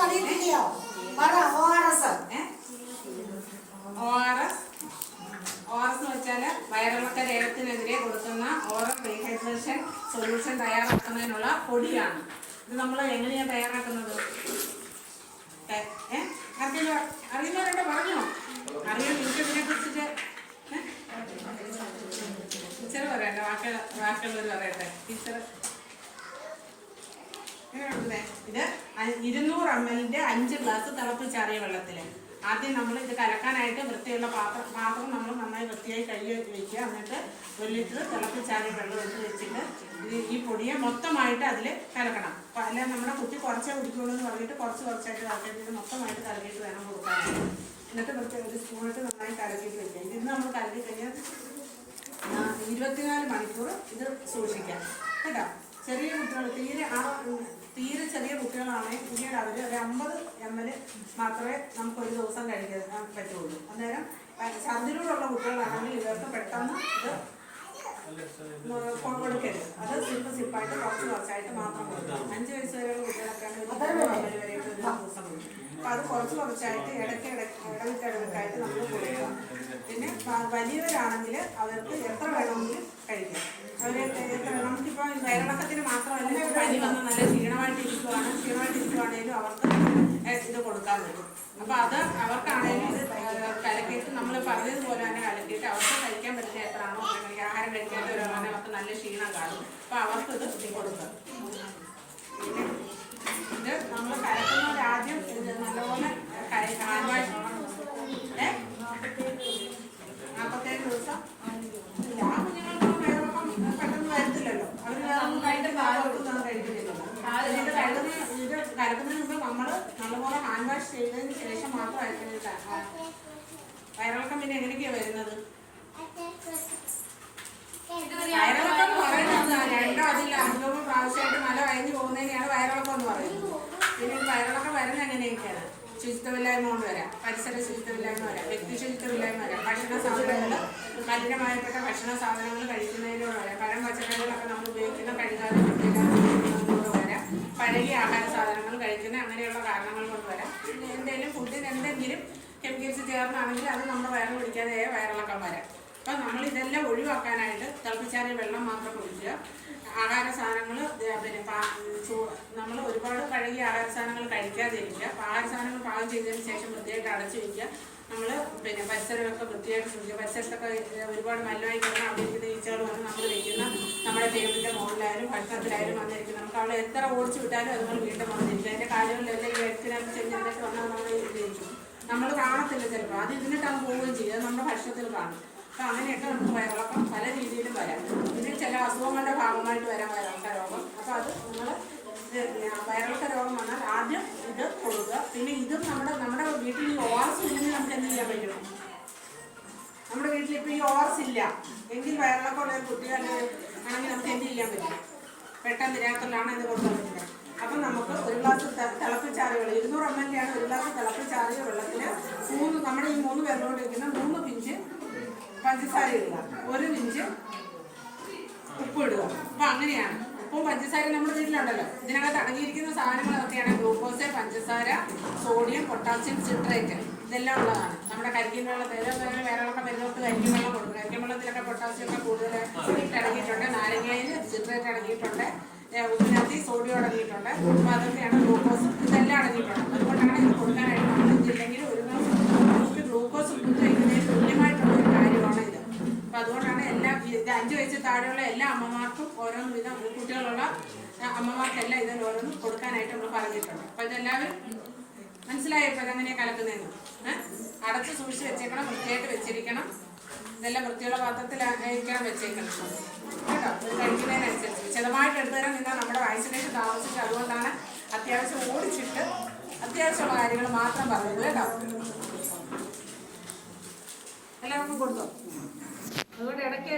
ഒന്നും അറിയത്തില്ലയോ പറ O R S O എന്ന് വെച്ചാൽ വയറിളക്ക ലേഹത്തിനെതിരെ കൊടുക്കുന്ന ഓറൽ റീഹൈഡ്രേഷൻ സൊല്യൂഷൻ തയ്യാറാക്കുന്നതിനുള്ള പൊടിയാണ്. ഇത് നമ്മൾ എങ്ങനെയാണ് തയ്യാറാക്കുന്നത്? ആർക്കെങ്കിലും അറിയുന്നവരുടെ പറഞ്ഞോ? അറിയാം നിങ്ങൾക്ക് ഇതിനെ കുറിച്ചിട്ട്. ടീച്ചർ പറയട്ടെ വാക്കുകൾ ബാക്കിയുള്ളവർ പറയട്ടെ. ടീച്ചർ? ഇത് ഇരുന്നൂറ് എം എല്ലിന്റെ അഞ്ച് ഗ്ലാസ് തിളപ്പിച്ചാറിയ വെള്ളത്തിൽ ആദ്യം നമ്മൾ ഇത് കലക്കാനായിട്ട് വൃത്തിയുള്ള പാത്രം പാത്രം നമ്മൾ നന്നായി വൃത്തിയായി കഴുകി വെക്കുക. എന്നിട്ട് ഒരു ലിറ്റർ തിളപ്പിച്ചാറിയ വെള്ളം എടുത്ത് വെച്ചിട്ട് ഈ പൊടിയെ മൊത്തമായിട്ട് അതിൽ കലക്കണം. അല്ല നമ്മുടെ കുട്ടി കുറച്ചേ കുടിക്കുള്ളൂ എന്ന് പറഞ്ഞിട്ട് കുറച്ച് കുറച്ചായിട്ട് കലക്കിയിട്ട് മൊത്തമായിട്ട് കലക്കിയിട്ട് വേണം കൊടുക്കാൻ എന്നിട്ട് വൃത്തി ഒരു സ്പൂണിട്ട് നന്നായി കലക്കിയിട്ട് വെക്കുക. ഇത് നമ്മൾ കലക്കി കഴിഞ്ഞാൽ ഇരുപത്തിനാല് മണിക്കൂർ ഇത് സൂക്ഷിക്കാം. കേട്ടോ? ചെറിയ കുട്ടികൾ തീരെ ആ തീരെ ചെറിയ കുട്ടികളാണെങ്കിൽ പിന്നീട് അവർ ഒരു അമ്പത് എം എൽ മാത്രമേ നമുക്ക് ഒരു ദിവസം കഴിക്കാൻ പറ്റുള്ളൂ. അന്നേരം ഛർദിലൂടെയുള്ള കുട്ടികളാണെങ്കിൽ ഇവർക്ക് പെട്ടെന്ന് ഇത് കൊടുക്കരുത്. അത് സിപ്പ് സിപ്പായിട്ട് കുറച്ച് കുറച്ചായിട്ട് മാത്രം കൊടുക്കുക അഞ്ച് വയസ്സ് വരെയുള്ള കുട്ടികളൊക്കെ വരെയൊക്കെ ഒരു ദിവസം കൊടുക്കും അപ്പം അത് കുറച്ച് കുറച്ചായിട്ട് ഇടയ്ക്ക് ഇടയ്ക്ക് ഇടവിട്ട് ഇടവിട്ടായിട്ട് നമ്മൾ കൊടുക്കാം പിന്നെ വലിയവരാണെങ്കിൽ അവർക്ക് എത്ര വേണമെങ്കിലും കഴിക്കാം. അവരെ എത്ര നമുക്കിപ്പോൾ വയറിളക്കത്തിന് പറ്റും അപ്പൊ അത് അവർക്കാണെങ്കിലും കലക്കിയിട്ട് നമ്മൾ പറഞ്ഞതുപോലെ തന്നെ കലക്കിയിട്ട് അവർക്ക് കഴിക്കാൻ പറ്റുന്ന എത്രയാണോ. ആഹാരം കഴിക്കാത്തവരാണെങ്കിൽ അവർക്ക് നല്ല ക്ഷീണം കാണും. അപ്പൊ അവർക്ക് ഇത് ഇത് നമ്മൾ കലക്കുന്നവർ ആദ്യം നല്ലപോലെ നാൽപ്പത്തേഴ് കഴിക്കുന്നില്ലല്ലോ ഇത് കലക്കുന്ന കലക്കുന്നതിന് മുമ്പ് നമ്മൾ ഹാൻഡ് വാഷ് ചെയ്തതിന് ശേഷം മാത്രം ആ, വയറിളക്കം പിന്നെ എങ്ങനെയൊക്കെയാ വരുന്നത്? വയറിളക്കം എന്ന് പറയുന്നത് രണ്ടോ അതില്ല അഞ്ചോ പ്രാവശ്യമായിട്ട് മല വയഞ്ഞു പോകുന്നതിനെയാണ് വയറിളക്കം എന്ന് പറയുന്നത്. പിന്നെ വയറിളക്കം വരുന്ന എങ്ങനെയൊക്കെയാണ്? ശുചിത്വമില്ലായ്മ കൊണ്ട് വരാം. പരിസര ശുചിത്വമില്ലായ്മ വരാം. വ്യക്തി ശുചിത്വമില്ലായ്മ വരാം. ഭക്ഷണ സാധനങ്ങൾ കഠിനമായപ്പെട്ട ഭക്ഷണ സാധനങ്ങൾ കഴിക്കുന്നതിലൂടെ വരാം. പഴം പച്ചക്കറികളൊക്കെ നമ്മൾ ഉപയോഗിക്കുന്ന കഴുകാതെ വരാം. പഴകിയ ആഹാര സാധനങ്ങൾ കഴിക്കുന്ന അങ്ങനെയുള്ള എന്തെങ്കിലും ഫുഡിന് എന്തെങ്കിലും കെമിക്കൽസ് ചേർന്നാണെങ്കിൽ അത് നമ്മുടെ വയറിൽ പിടിക്കാതെ വയറിളക്കം വരാം. അപ്പോൾ നമ്മൾ ഇതെല്ലാം ഒഴിവാക്കാനായിട്ട് തിളപ്പിച്ചാറിയ വെള്ളം മാത്രം കുടിക്കുക ആഹാര സാധനങ്ങൾ പിന്നെ നമ്മൾ ഒരുപാട് പഴകിയ ആഹാര സാധനങ്ങൾ കഴിക്കാതിരിക്കുക. ആഹാര സാധനങ്ങൾ പാകം ചെയ്തതിന് ശേഷം വൃത്തിയായിട്ട് അടച്ചു വയ്ക്കുക നമ്മൾ പിന്നെ പരിസരമൊക്കെ വൃത്തിയായിട്ട് സൂക്ഷിക്കുക. പരിസരത്തൊക്കെ ഒരുപാട് മലിനമായി കിടന്ന് അവിടെ ഈച്ചകൾ വന്ന് നമ്മൾ വയ്ക്കുന്ന നമ്മുടെ ടേബിളിന്റെ ഭക്ഷണത്തിലായാലും വന്നിരിക്കും നമുക്ക് അവിടെ എത്ര ഓടിച്ചു വിട്ടാലും അതുപോലെ വീണ്ടും വന്നിരിക്കും. അതിന്റെ കാലുകളിലെല്ലാം ഈ എടുത്തിനകത്ത് ചെന്നിട്ടൊക്കെ വന്നാൽ നമ്മൾ ഇരിക്കും നമ്മൾ കാണത്തില്ല ചിലപ്പോൾ. അത് ഇതിനിട്ടാണ് പോവുകയും ചെയ്യും. അത് നമ്മുടെ ഭക്ഷണത്തിൽ കാണും. അപ്പം അങ്ങനെയൊക്കെ നമുക്ക് വയറിളക്കം പല രീതിയിലും വരാം. പിന്നെ ചില അസുഖങ്ങളുടെ ഭാഗമായിട്ട് വരാം വയറിളക്ക രോഗം അപ്പോൾ അത് നമ്മൾ വയറിളക്ക രോഗം വന്നാൽ ആദ്യം ഇത് കൊടുക്കുക. പിന്നെ ഇതും നമ്മുടെ നമ്മുടെ വീട്ടിൽ ഈ ഓർസ് ഇല്ലെങ്കിൽ നമുക്ക് എന്ത് ചെയ്യാൻ പറ്റും? നമ്മുടെ വീട്ടിൽ ഇപ്പോൾ ഈ ഓർസ് ഇല്ല. എങ്കിൽ വയറിളക്കമുള്ള കുട്ടികളെ കുട്ടി അല്ലെങ്കിൽ ആണെങ്കിൽ നമുക്ക് എന്ത് ചെയ്യാൻ പറ്റും? പെട്ടെന്ന് രാത്രിയിലാണ് ഇത് പറ്റുന്നത് അപ്പം നമുക്ക് ഒരു ഗ്ലാസ് തിളപ്പിച്ചാറിയ വെള്ളം ഇരുന്നൂറ് എം എൽ ആണ് ഒരു ഗ്ലാസ് തിളപ്പിച്ചാറിയ വെള്ളത്തിൽ മൂന്ന് നമ്മുടെ ഈ മൂന്ന് പേരിലോട്ട് ഇരിക്കുന്ന മൂന്ന് പിഞ്ച് പഞ്ചസാര ഇടുക. ഒരു പിഞ്ച് ഉപ്പ് ഇടുക. അപ്പം അങ്ങനെയാണ്. ഉപ്പും പഞ്ചസാരയും നമ്മുടെ വീട്ടിലുണ്ടല്ലോ. ഇതിനകത്ത് അടങ്ങിയിരിക്കുന്ന സാധനങ്ങളൊക്കെയാണ് ഗ്ലൂക്കോസ് പഞ്ചസാര സോഡിയം പൊട്ടാസ്യം സിട്രേറ്റ്. ഇതെല്ലാം ഉള്ളതാണ്. നമ്മുടെ കരിക്കിൻ വേറെ ഉള്ള വരുന്നവർക്ക് കരിക്കിൻ വെള്ളം കൊടുക്കും. കരിക്കിൻ വെള്ളത്തിലൊക്കെ പൊട്ടാസ്യം ഒക്കെ കൂടുതൽ അടങ്ങിയിട്ടുണ്ട് ഉപ്പിനകത്ത് സോഡിയം അടങ്ങിയിട്ടുണ്ട്. അപ്പോൾ അതൊക്കെയാണ് ഗ്ലൂക്കോസും ഇതെല്ലാം അടങ്ങിയിട്ടുണ്ട്. അതുകൊണ്ടാണ് ഇത് കൊടുക്കാനായിട്ട് നമ്മൾ ഒരു ഗ്ലാസ് ഗ്ലൂക്കോസ് കഴിക്കുന്നതിന് തുല്യമായിട്ടുള്ള ഒരു കാര്യമാണ് ഇത്. അപ്പൊ അതുകൊണ്ടാണ് എല്ലാ ഇത് അഞ്ചു വയസ്സിൽ താഴെയുള്ള എല്ലാ അമ്മമാർക്കും ഓരോ വിധം കുട്ടികളുള്ള അമ്മമാർക്കെല്ലാം ഇതിൽ ഓരോന്നും കൊടുക്കാനായിട്ട് നമ്മൾ പറഞ്ഞിട്ടുണ്ട്. അപ്പൊ ഇതെല്ലാവരും മനസ്സിലായപ്പോ ഇപ്പൊ ഇതെങ്ങനെയാ കലക്കുന്നതെന്ന്? അടച്ച് സൂക്ഷിച്ച് വെച്ചേക്കണം വൃത്തിയായിട്ട് വെച്ചിരിക്കണം. ഇതെല്ലാം വൃത്തിയുള്ള പാത്രത്തിലായിരിക്കണം വെച്ചേക്കണം കേട്ടോ? കഴിക്കുന്നതിനനുസരിച്ച്. വിശദമായിട്ട് എടുത്തു തരാൻ നിന്നാൽ നമ്മുടെ വാക്സിനേഷൻ താമസിച്ച് അതുകൊണ്ടാണ് അത്യാവശ്യം ഓടിച്ചിട്ട് അത്യാവശ്യമുള്ള കാര്യങ്ങൾ മാത്രം പറയുന്നത്. കേട്ടോ? എല്ലാവർക്കും കൊടുത്തോ? അതുകൊണ്ട് ഇടയ്ക്ക്